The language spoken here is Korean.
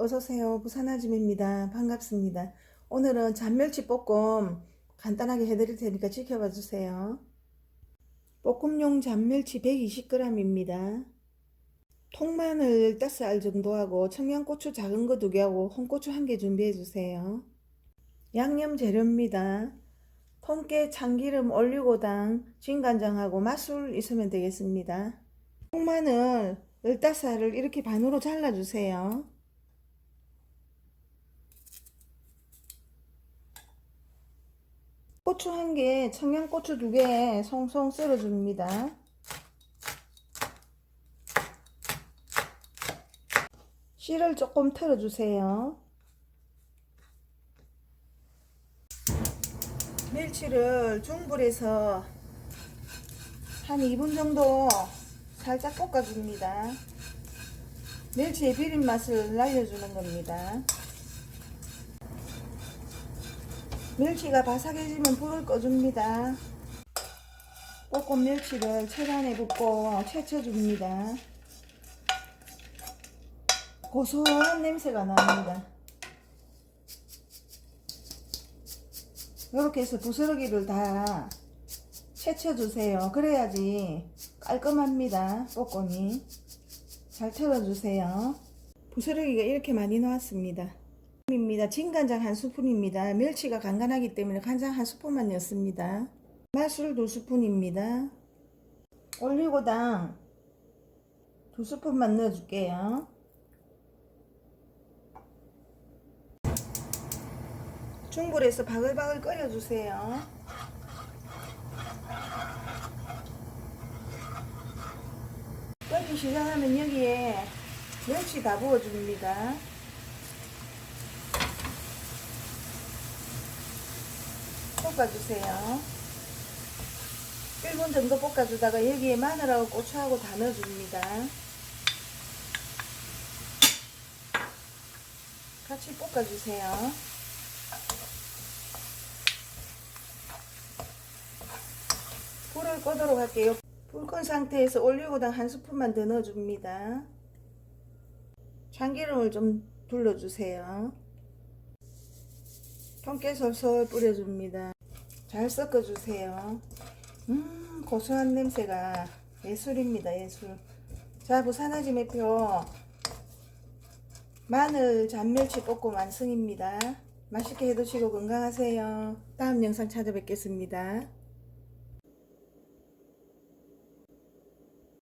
어서오세요. 부산아줌입니다. 반갑습니다. 오늘은 잔멸치 볶음 간단하게 해드릴 테니까 지켜봐 주세요. 볶음용 잔멸치 120g입니다. 통마늘 5알 정도 하고 청양고추 작은 거 2개 하고 홍고추 1개 준비해 주세요. 양념 재료입니다. 통깨, 참기름, 올리고당, 진간장하고 맛술 있으면 되겠습니다. 통마늘 15알을 이렇게 반으로 잘라주세요. 고추 한 개, 청양고추 두 개 송송 썰어줍니다. 씨를 조금 털어주세요. 멸치를 중불에서 한 2분 정도 살짝 볶아줍니다. 멸치의 비린 맛을 날려주는 겁니다. 멸치가 바삭해지면 불을 꺼줍니다. 볶은 멸치를 철안에 붓고 채쳐줍니다. 고소한 냄새가 납니다. 이렇게 해서 부스러기를 다 채쳐주세요. 그래야지 깔끔합니다. 볶음이. 잘 털어주세요. 부스러기가 이렇게 많이 나왔습니다. 입니다. 진간장 한 스푼입니다. 멸치가 간간하기 때문에 간장 한 스푼만 넣습니다. 맛술 두 스푼입니다. 올리고당 두 스푼만 넣어줄게요. 중불에서 바글바글 끓여주세요. 끓기 시작하면 여기에 멸치 다 부어줍니다. 볶아주세요. 1분 정도 볶아주다가 여기에 마늘하고 고추하고 다 넣어줍니다. 같이 볶아주세요. 불을 끄도록 할게요. 불 끈 상태에서 올리고당 한 스푼만 더 넣어줍니다. 참기름을 좀 둘러주세요. 통깨 솔솔 뿌려줍니다. 잘 섞어주세요. 음, 고소한 냄새가 예술입니다, 예술. 자, 부산아지 매표 마늘 잔멸치 볶음 완성입니다. 맛있게 해드시고 건강하세요. 다음 영상 찾아뵙겠습니다.